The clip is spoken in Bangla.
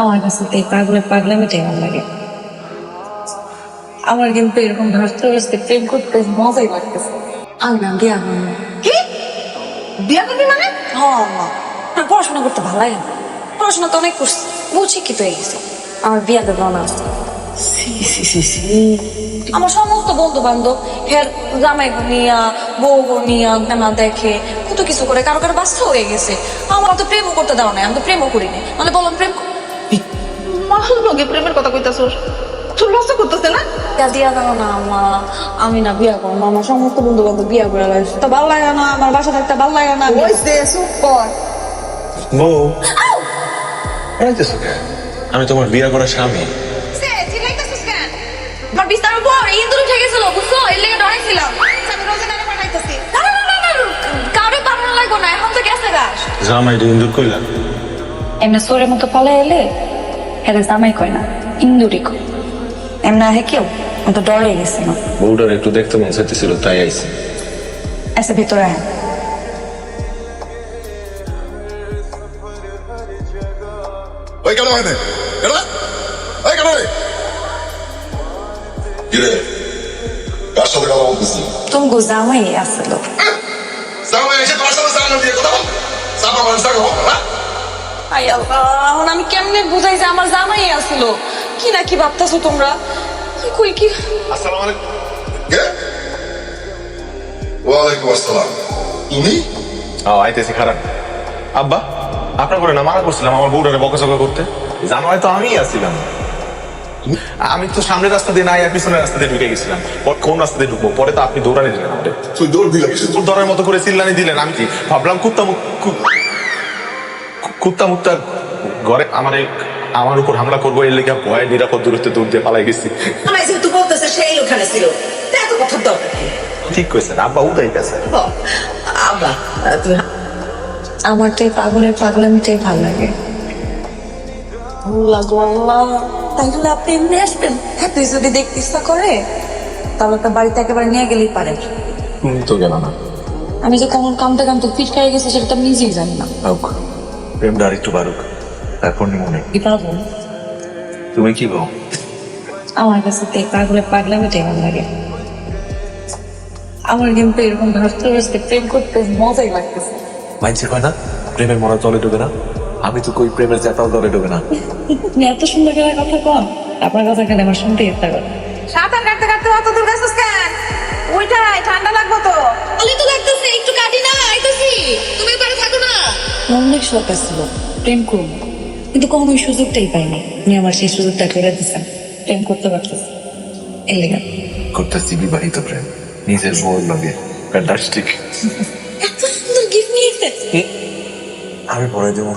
আমার কাছে এই পাগলে পাগলামিটাই ভালো লাগে। আমার কিন্তু এরকম ভাসতে ভাসতে প্রেম করতে মজাই লাগতেছে। আমি না বিয়া করব কি? বিয়া করবি মানে? হ্যাঁ আম্মা পড়াশোনা করতে ভালো লাগে না? পড়াশোনা তো অনেক করছি বুঝি কি তো হয়ে গেছে। আমার বিয়া দেবো না। আমার সমস্ত বন্ধু বান্ধব হের জামাই নিয়া বউ নিয়া না দেখে কত কিছু করে কারও কারও বাচ্চা হয়ে গেছে। আমার তো প্রেমও করতে দাও নাই আমি তো প্রেমও করিনি মানে বললাম প্রেম কর- লগে প্রেমের কথা কইতাছস তোর লজ্জা করতেছে না বিয়া দিয়া দাও না আমা আমি না বিয়া করব আমার সমস্ত বন্ধু বান্ধব বিয়া করে লাগছে তো ভালো লাগে না আমার বাসা থাকতে ভালো লাগে না হইছে চুপ কর বউ আমি তোমার বিয়া করা স্বামী আমার বিস্তার উপর ইন্দুর উঠে গেছিল বুঝছ এর লেগে ডরাইছিলাম আমি রোজগারে পাঠাইতাছি না না না না না কারও পাঠানো লাগবো না এখন তো গেছে গাছ জামাই ইন্দুর কইলা এমনি সোরের মতো পালে এলে হেরে জামাই কয় না ইন্দুরি কয় এমনি আহে কেউ ও তো ডরে গেছে না বউটার একটু দেখতে মন চাইতেছিল তাই আইছি এসে ভিতরে আয় ওই কেন হয় না কেন ওই কেন কিরে কার সাথে কথা বলতেছি তুমি গো জামাই আসলো সামনে এসে তোমার সাথে সামনে দিয়ে কথা বল সামনে মানুষ থাকে আই আল্লাহ এখন আমি কেমনে বুঝাই যে আমার জামাই আসলো? কি না কি ভাবতেছো তোমরা? কি কই কি? আসসালামু আলাইকুম। ওয়ালাইকুম আসসালাম। তুমি ও আইতেছি খারাপ। আব্বা আপনার করে না মানা করছিলাম আমার বউটারে বকাচকা করতে? আমিই আসছিলাম আমি তো সামনের রাস্তা দিয়ে নাই আর পিছনের রাস্তা দিয়ে ঢুকে গেছিলাম। পর কোন রাস্তা দিয়ে ঢুকবো? পরে তো আপনি দৌড়ানি দিলেন আমাদের তুই দৌড় দিলা কিসের জন্য? ধরার মতো করে চিল্লানি দিলেন আমি কি ভাবলাম কুত্তা কুত্তা মুক্তার ঘরে আমার আমার উপর হামলা করব এর লেগে ভয়ে নিরাপদ দূরত্বে দূর দিয়ে পালাই গেছি। আমায় যেহেতু বলতেছে সেই ওখানে ছিল। এত কথার দরকার ঠিক কইছেন আব্বা উদাই গেছে আব্বা আমার তো এই পাগলের পাগলামিটাই ভালো লাগে। লাগো আল্লাহ তাহলে আপনি এমনি আসবেন? হ্যাঁ তুই যদি দেখতে ইচ্ছা করে তাহলে তো বাড়িতে একেবারে নিয়ে গেলেই পারেন। তো গেল না। আমি যে কখন কামতে কামতে ফিটকাই গেছি সেটা তো আমি নিজেই জানি না। প্রেমটা আর একটু বাড়ুক তারপর মনে কি পারব তুমি কি বল আমার কাছে তো এই পাগলের পাগলামিটাই ভালো লাগে। আমার কিন্তু এরকম ভাসতে ভাসতে প্রেম করতে মজাই লাগতেছে। মাইনছে কয় না? প্রেমের মরা জলে ডুবে না? আমি তো কই প্রেমের চেতাল জলে ডুবে না। এত সুন্দর করে কথা কন আপনার কথা কেন আমার শুনতে ইচ্ছা করে সাঁতার কাটতে কাটতে অত দূর গেছিস কেন? ওইটাই ঠান্ডা লাগবো তো। তাহলে তো লাগতেছে একটু অনেক শখ আসছিল প্রেম করব কিন্তু কখনো ওই সুযোগটাই পাইনি। আপনি আমার সেই সুযোগটা করে দিচ্ছেন প্রেম করতে পারতেছি। এই লেগে। করতেছি বিবাহিত প্রেম। নিজের বউর লগে। ফ্যান্টাস্টিক এত সুন্দর গিফট নিয়ে আমি পরে দেবো।